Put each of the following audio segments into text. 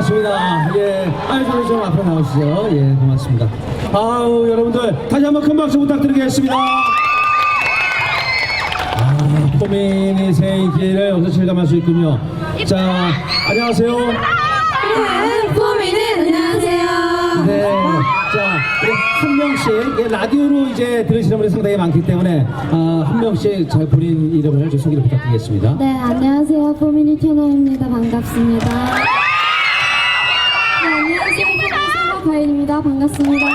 반갑습니다. 예, 아유, 저는 좀 앞으로 나오시죠. 예, 고맙습니다. 아우, 여러분들, 다시 한번 큰 박수 부탁드리겠습니다. 아, 포민이 생일을 어서 실감할 수 있군요. 자, 안녕하세요. 네, 포미는 안녕하세요. 네. 자, 우리 한 명씩 예, 라디오로 이제 들으시는 분이 상당히 많기 때문에 아, 한 명씩 잘 본인 이름을 좀 소개를 부탁드리겠습니다. 네, 안녕하세요. 포미니 테너입니다. 반갑습니다. 반갑습니다.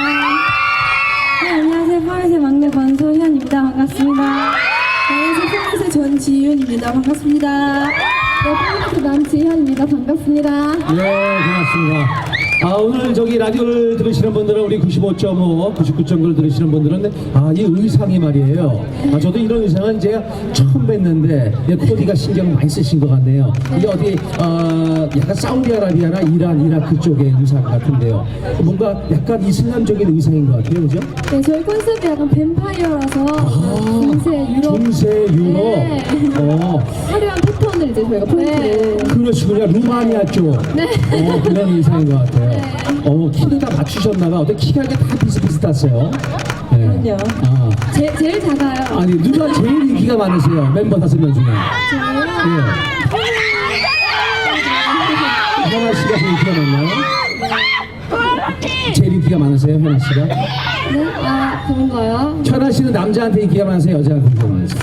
네, 안녕하세요. 포미세 막내 권소현입니다. 반갑습니다. 안녕하세요. 포미세 전지윤입니다. 반갑습니다. 네, 포미세 남지현입니다. 반갑습니다. 예, 고맙습니다. 아, 오늘 저기 라디오를 들으시는 분들은 우리 95.5, 99.9를 들으시는 분들은 아, 이 의상이 말이에요. 아, 저도 이런 의상은 제가 처음 뵀는데 예, 코디가 신경 많이 쓰신 것 같네요. 이게 어디 어, 약간 사우디아라비아나 이란, 이라크 쪽의 의상 같은데요. 뭔가 약간 이슬람적인 의상인 것 같아요, 그죠? 네, 저희 컨셉이 약간 뱀파이어라서 중세 유럽 중세 유럽. 네. 어, 화려한 패턴을 이제 저희가 포인트를 그러시군요. 루마니아 쪽. 네. 어, 그런 의상인 것 같아요. 어, 키를 다 맞추셨나봐. 어떻게 키가 이렇게 다 비슷비슷하세요? 네. 아, 제, 제일 작아요. 아니, 누가 제일 인기가 많으세요? 멤버 다섯 명 중에. 저요? 예. 현아 씨가 제일 인기가 많나요? 인기가 많으세요, 현아 씨가? 네? 아, 그런가요? 현아 씨는 남자한테 인기가 많으세요, 여자한테 인기가 많으세요?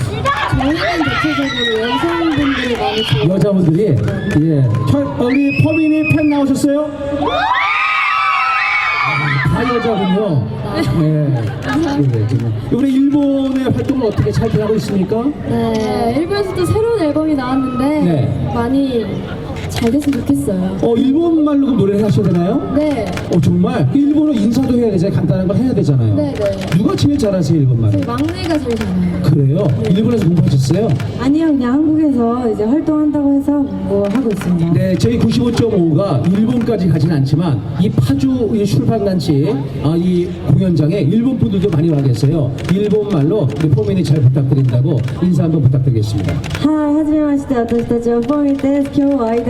저희는 대체적으로 여성분들이 많이 좋아요. 여자분들이 예. 현, 우리 퍼민이 팬 나오셨어요? 아, 다 여자군요. 네. 그래, 그래. 이번에 일본의 활동을 어떻게 잘 돼가고 있습니까? 네, 일본에서도 새로운 앨범이 나왔는데 네. 많이 잘 됐으면 좋겠어요. 어 일본 말로 그 노래를 하셔야 되나요? 네, 어 정말 일본어 인사도 해야 되잖아요. 간단한 걸 해야 되잖아요. 네, 네. 누가 제일 잘하세요 일본 말? 저희 막내가 제일 잘해요. 그래요? 일본에서 공부하셨어요? 아니요, 그냥 한국에서 이제 활동한다고 해서 뭐 하고 있습니다. 네, 저희 95.5가 일본까지 가진 않지만 이 파주 이 출판단지 아, 이 공연장에 일본 분들도 많이 와 계세요. 일본 말로 우리 포민이 잘 부탁드린다고 인사 한번 부탁드리겠습니다. はい、はじめまして、私たちはフォミです。今日は会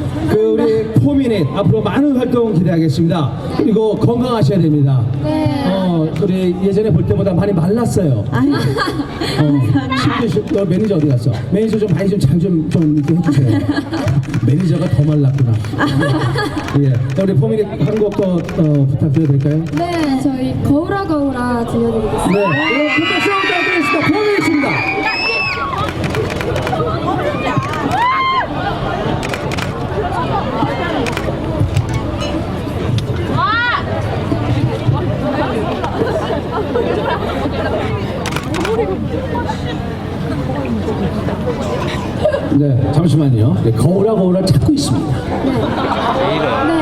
그 우리 포미닛 앞으로 많은 활동 기대하겠습니다. 그리고 건강하셔야 됩니다. 네. 어 우리 예전에 볼 때보다 많이 말랐어요. 아니, 어, 심지어 어, 매니저 어디 갔어? 매니저 좀 많이 좀잘좀좀 이렇게 해주세요. 매니저가 더 말랐구나. 예, 우리 포미닛 한곡 더 어, 부탁드려도 될까요? 네, 저희 거울아 거울아 들려드리겠습니다. 네, 네, 잠시만요. 네, 거울아 거울아 찾고 있습니다. 네. 아저씨.